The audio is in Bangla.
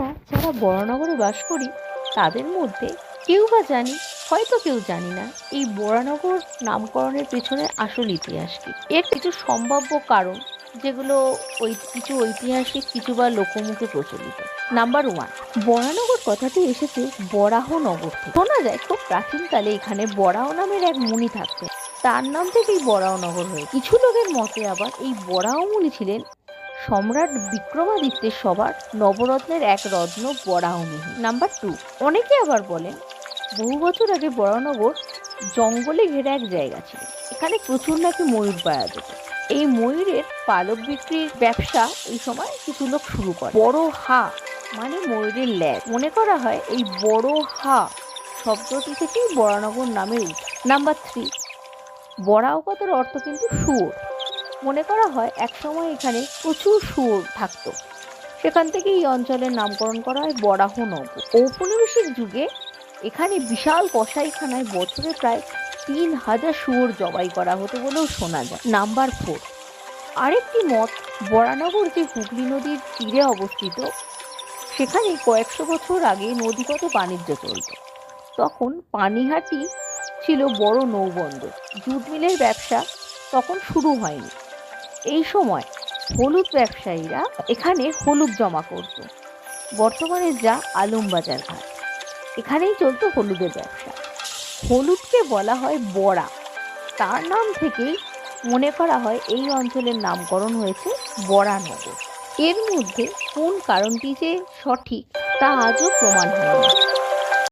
আমরা যারা বরানগরে বাস করি, তাদের মধ্যে কেউ বা জানি, হয়তো কেউ জানি না, এই বরানগর নামকরণের পেছনে আসল ইতিহাস কি? এর কিছু সম্ভাব্য কারণ, যেগুলো ওই, কিছু ঐতিহাসিক, কিছু বা লোকমুখে প্রচলিত। নাম্বার ওয়ান বরানগর কথাটি এসেছে বরাহ নগর থেকে। শোনা যায়, খুব প্রাচীনকালে এখানে বরাহ নামের এক মুনি থাকতেন। তার নাম থেকেই বরাহ নগর হয়ে কিছু লোকের মতে আবার এই বরাহ মুনি ছিলেন সম্রাট বিক্রমাদিত্যের সবার নবরত্নের এক রত্ন বরাহমিহি নাম্বার টু অনেকে আবার বলেন, বহু বছর আগে বরানগর জঙ্গলে ঘেরা এক জায়গা ছিল। এখানে প্রচুর নাকি ময়ূর পাওয়া যেত। এই ময়ূরের পালক বিক্রির ব্যবসা এই সময় কিছু লোক শুরু করে। বড় হা মানে ময়ূরের ল্যাজ মনে করা হয় এই বড় হা শব্দটি থেকেই বরানগর নামের উৎস নাম্বার থ্রি বরাও কথার অর্থ কিন্তু শুয়োর। মনে করা হয় একসময় এখানে প্রচুর শুয়োর থাকত। সেখান থেকে এই অঞ্চলের নামকরণ করা হয় বরাহ নগর। ঔপনিবেশিক যুগে এখানে বিশাল কসাইখানায় বছরে প্রায় তিন হাজার শুয়োর জবাই করা হতো বলেও শোনা যায়। Number four. আরেকটি মত বরানগর যে হুগলি নদীর তীরে অবস্থিত, সেখানে কয়েকশো বছর আগে নদীগত বাণিজ্য চলত। তখন পানিহাটি ছিল বড় নৌবন্দর। জুট মিলের ব্যবসা তখন শুরু হয়নি। এই সময় হলুদ ব্যবসায়ীরা এখানে হলুদ জমা করত। বর্তমানে যা আলমবাজার ঘাট। এখানেই চলতো হলুদের ব্যবসা। হলুদকে বলা হয় বড়া। তার নাম থেকেই মনে করা হয় এই অঞ্চলের নামকরণ হয়েছে বরানগর এর মধ্যে কোন কারণটি যে সঠিক তা আজও প্রমাণ হয়নি।